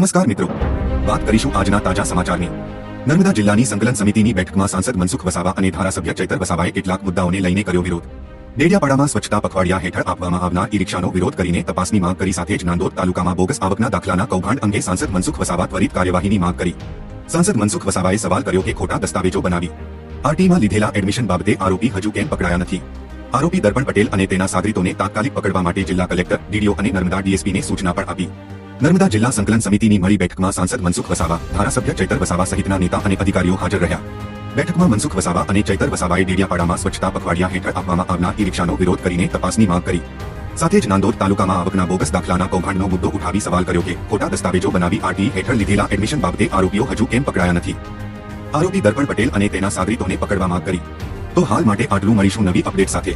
નમસ્કાર મિત્રો વાત કરીશું આજના તાજા સમાચારની નર્મદા જિલ્લાની સંકલન સમિતિની બેઠકમાં સાંસદ મનસુખ વસાવા અને ધારાસભ્ય ચૈતર વસાવાએ કેટલાક મુદ્દાઓને લઈને કર્યો વિરોધ ડેડિયાપાડામાં સ્વચ્છતા પખવાડિયા હેઠળ આપવામાં આવનાર ઈ રિક્ષાનો વિરોધ કરીને તપાસની માંગ કરી સાથે જ નાંદોદ તાલુકામાં બોગસ આવકના દાખલાના કૌભાંડ અંગે સાંસદ મનસુખ વસાવા ત્વરિત કાર્યવાહીની માંગ કરી સાંસદ મનસુખ વસાવાએ સવાલ કર્યો કે ખોટા દસ્તાવેજો બનાવી આરટીમાં લીધેલા એડમિશન બાબતે આરોપી હજુ કેમ પકડાયા નથી આરોપી દર્પણ પટેલ અને તેના સાગરીતોને તાત્કાલિક પકડવા માટે જિલ્લા કલેક્ટર ડીડીઓ અને નર્મદા ડીએસપીને સૂચના પણ આપી નર્મદા જિલ્લા સંકલન સમિતિની મળી બેઠકમાં સાંસદ મનસુખ વસાવા, ધારાસભ્ય ચૈતર વસાવા સહિતના નેતા અને અધિકારીઓ હાજર રહ્યા. બેઠકમાં મનસુખ વસાવા અને ચૈતર વસાવાએ ડેડિયાપાડામાં સ્વચ્છતા પખવાડિયા હેઠળ આપવામાં આવનાર ઈ વિરોધ કરીને તપાસની માંગ કરી. સાથે જ નાંદોદ તાલુકામાં આવકના બોગસ દાખલાના કૌભાંડનો મુદ્દો ઉઠાવી સવાલ કર્યો કે ખોટા દસ્તાવેજો બનાવી આરટી હેઠળ લીધેલા એડમિશન બાબતે આરોપીઓ હજુ કેમ પકડાયા નથી? આરોપી દર્પણ પટેલ અને તેના સાગરીતોને પકડવા માંગ કરી. તો હાલ માટે આટલું મળીશું નવી અપડેટ સાથે.